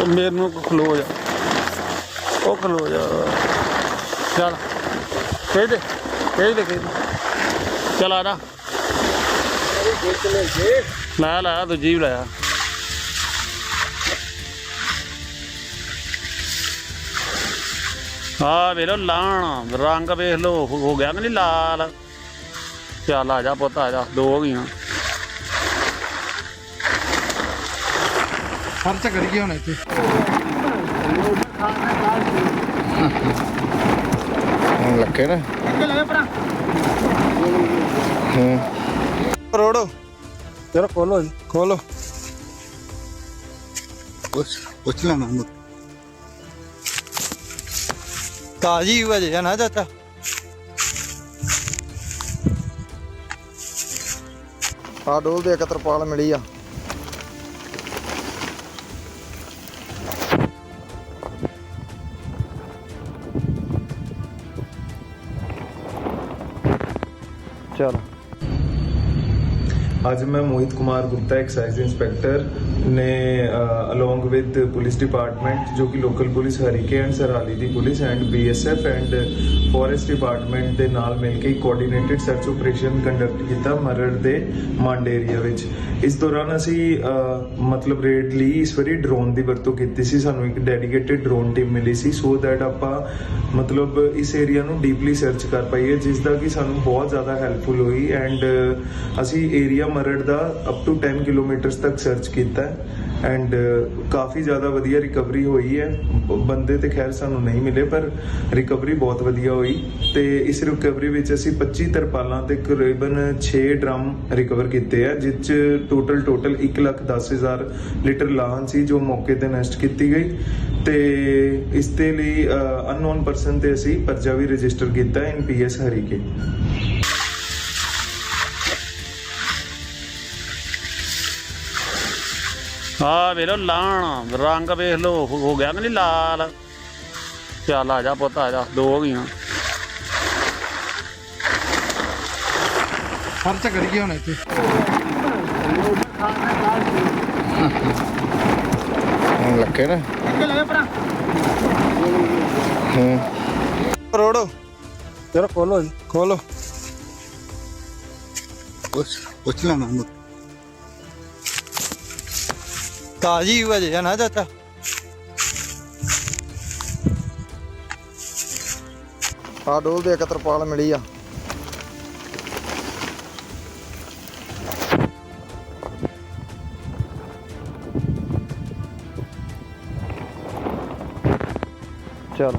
ਉਹ ਮੈਨੂੰ ਖਲੋ ਜਾ ਉਹ ਖਲੋ ਜਾ ਚੱਲ। ਕਹਿ ਦੇ। ਕਹਿ ਦੇ ਕਹਿ ਦੇ। ਚੱਲ ਆ ਜਾ। ਲੈ ਲਾਇਆ ਦੂਜੀ ਵੀ ਲਾਇਆ ਆ। ਵੇਖ ਲੋ ਲਾਣ। ਰੰਗ ਵੇਖ ਲੋ ਹੋ ਹੋ ਗਿਆ ਕਿ ਨਹੀਂ ਲਾਲ? ਚੱਲ ਆ ਜਾ ਪੁੱਤ, ਆ ਜਾ। ਦੋ ਹੋ ਗਈਆਂ। ਖਰਚ ਕਰੀਏ ਹੁਣ ਇੱਥੇ। ਹੁਣ ਲੱਗੇ ਨਾ। ਹੂੰ। ਰੋੜੋ ਚਲੋ ਖੋਲੋ ਜੀ। ਖੋਲੋ। ਪੁੱਛ ਪੁੱਛ ਲੈਣਾ ਮੁ ਤਾਜੀ ਵਜੇ ਹੈ ਨਾ ਚਾਚਾ? ਆ ਡੋਲ ਦੇ ਇੱਕ ਤਰਪਾਲ ਮਿਲੀ ਆ। ਚਲ। ਅੱਜ ਮੈਂ ਮੋਹਿਤ ਕੁਮਾਰ ਗੁਪਤਾ ਐਕਸਾਈਜ਼ ਇੰਸਪੈਕਟਰ ਨੇ ਅਲੋਂਗ ਵਿਦ ਪੁਲਿਸ ਡਿਪਾਰਟਮੈਂਟ ਜੋ ਕਿ local police Harike and Sarhali the police and BSF and forest department ਦੇ ਨਾਲ ਮਿਲ ਕੇ ਕੋਆਰਡੀਨੇਟਿਡ ਸਰਚ ਆਪਰੇਸ਼ਨ ਕੰਡਕਟ ਕੀਤਾ ਮਰੜ ਦੇ ਮੰਡ ਏਰੀਆ ਵਿੱਚ। ਇਸ ਦੌਰਾਨ ਅਸੀਂ ਮਤਲਬ ਰੇਡ ਲਈ ਇਸ ਵਾਰੀ ਡਰੋਨ ਦੀ ਵਰਤੋਂ ਕੀਤੀ ਸੀ। ਸਾਨੂੰ ਇੱਕ ਡੈਡੀਕੇਟਿਡ ਡਰੋਨ ਟੀਮ ਮਿਲੀ ਸੀ ਸੋ ਦੈਟ ਆਪਾਂ ਮਤਲਬ ਇਸ ਏਰੀਆ ਨੂੰ ਡੀਪਲੀ ਸਰਚ ਕਰ ਪਾਈਏ, ਜਿਸ ਦਾ ਕਿ ਸਾਨੂੰ ਬਹੁਤ ਜ਼ਿਆਦਾ ਹੈਲਪਫੁਲ ਹੋਈ। ਐਂਡ ਅਸੀਂ ਏਰੀਆ ਮਰੜ ਦਾ ਅਪ ਟੂ 10 ਕਿਲੋਮੀਟਰਸ ਤੱਕ ਸਰਚ ਕੀਤਾ। ਐਂਡ uh, ਕਾਫੀ ਜ਼ਿਆਦਾ ਵਧੀਆ ਰਿਕਵਰੀ ਹੋਈ ਹੈ। ਬੰਦੇ ਤੇ ਖੈਰ ਸਾਨੂੰ ਨਹੀਂ ਮਿਲੇ, ਪਰ ਰਿਕਵਰੀ ਬਹੁਤ ਵਧੀਆ ਹੋਈ। ਤੇ ਇਸ ਰਿਕਵਰੀ ਵਿੱਚ ਅਸੀਂ 25 ਤਰਪਾਲਾਂ ਤੇ ਕਰੀਬਨ 6 ਡਰਮ ਰਿਕਵਰ ਕੀਤੇ ਆ ਜਿਸ ਚ ਟੋਟਲ ਟੋਟਲ 110000 ਲੀਟਰ ਲਾਹਨ ਸੀ, ਜੋ ਮੌਕੇ ਤੇ ਨਸ਼ਟ ਕੀਤੀ ਗਈ। ਤੇ ਇਸ ਦੇ ਲਈ ਅਨਨੋਨ ਪਰਸਨ ਤੇ ਅਸੀਂ ਪਰਚਾ ਵੀ ਰਜਿਸਟਰ ਕੀਤਾ ਇਨ ਪੀਐਸ ਹਰੀਕੇ ਆ ਵੇਖ ਲੋ ਲਾਣ ਰੰਗ ਵੇਖ ਲੋ ਹੋ ਗਿਆ ਕਿ ਨਹੀਂ ਲਾਲ? ਚੱਲ ਆ ਜਾ ਪੁੱਤ ਆ ਜਾ ਦੋ ਹੋ ਗਈਆਂ। ਖਰਚ ਕਰੀਏ ਹੁਣ ਇੱਥੇ। ਹੁਣ ਲੱਗੇ ਨਾ। ਹੂੰ। ਰੋੜੋ ਚਲੋ ਖੋਲੋ ਜੀ। ਖੋਲੋ। ਪੁੱਛ ਪੁੱਛ ਲੈਣਾ ਮੁ। ਤਾਜੀ ਵਜੇ ਹੈ ਨਾ ਚਾਚਾ ਆ ਡੋਲ ਦੇ ਇੱਕ ਤਰਪਾਲ ਮਿਲੀ ਆ। ਚਲ।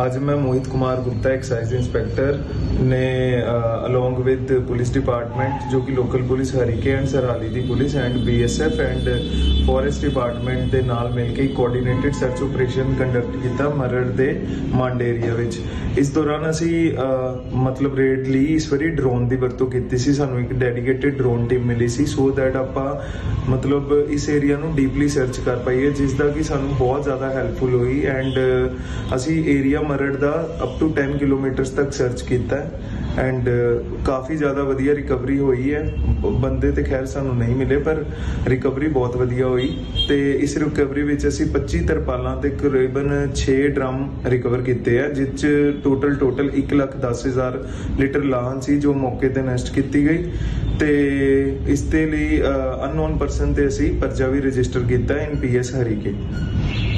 ਅੱਜ ਮੈਂ ਮੋਹਿਤ ਕੁਮਾਰ ਗੁਪਤਾ ਐਕਸਾਈਜ਼ ਇੰਸਪੈਕਟਰ, ਨੇ ਅਲੋਂਗ ਵਿਦ ਪੁਲਿਸ ਡਿਪਾਰਟਮੈਂਟ ਜੋ ਕਿ local police, Harike and Sarhali the police and BSF and forest department ਦੇ ਨਾਲ ਮਿਲ ਕੇ ਕੋਆਰਡੀਨੇਟਿਡ ਸਰਚ ਆਪਰੇਸ਼ਨ ਕੰਡਕਟ ਕੀਤਾ ਮਰੜ ਦੇ ਮੰਡ ਏਰੀਆ ਵਿੱਚ। ਇਸ ਦੌਰਾਨ ਅਸੀਂ ਮਤਲਬ ਰੇਡ ਲਈ ਇਸ ਵਾਰੀ ਡਰੋਨ ਦੀ ਵਰਤੋਂ ਕੀਤੀ ਸੀ। ਸਾਨੂੰ ਇੱਕ ਡੈਡੀਕੇਟਿਡ ਡਰੋਨ ਟੀਮ ਮਿਲੀ ਸੀ ਸੋ ਦੈਟ ਆਪਾਂ, ਮਤਲਬ ਇਸ ਏਰੀਆ ਨੂੰ ਡੀਪਲੀ ਸਰਚ ਕਰ ਪਾਈਏ ਜਿਸ ਦਾ ਕਿ ਸਾਨੂੰ ਬਹੁਤ ਜ਼ਿਆਦਾ ਹੈਲਪਫੁਲ ਹੋਈ ਐਂਡ ਅਸੀਂ ਏਰੀਆ ਮਰੜ ਦਾ ਅਪ ਟੂ 10 ਕਿਲੋਮੀਟਰਸ ਤੱਕ ਸਰਚ ਕੀਤਾ ਐਂਡ ਕਾਫੀ ਜ਼ਿਆਦਾ ਵਧੀਆ ਰਿਕਵਰੀ ਹੋਈ ਹੈ। ਬੰਦੇ ਤੇ ਖੈਰ ਸਾਨੂੰ ਨਹੀਂ ਮਿਲੇ, ਪਰ ਰਿਕਵਰੀ ਬਹੁਤ ਵਧੀਆ ਹੋਈ ਤੇ ਇਸ ਰਿਕਵਰੀ ਵਿੱਚ ਅਸੀਂ 25 ਤਰਪਾਲਾਂ ਤੇ ਕਰੀਬਨ 6 ਡਰਮ ਰਿਕਵਰ ਕੀਤੇ ਆ ਜਿਸ ਚ ਟੋਟਲ ਟੋਟਲ 110000 ਲੀਟਰ ਲਾਹਨ ਸੀ ਜੋ ਮੌਕੇ ਤੇ ਨਸ਼ਟ ਕੀਤੀ ਗਈ ਤੇ ਇਸ ਦੇ ਲਈ ਅਨਨੋਨ ਪਰਸਨ ਤੇ ਅਸੀਂ ਪਰਚਾ ਵੀ ਰਜਿਸਟਰ ਕੀਤਾ ਇਨ ਪੀਐਸ ਹਰੀਕੇ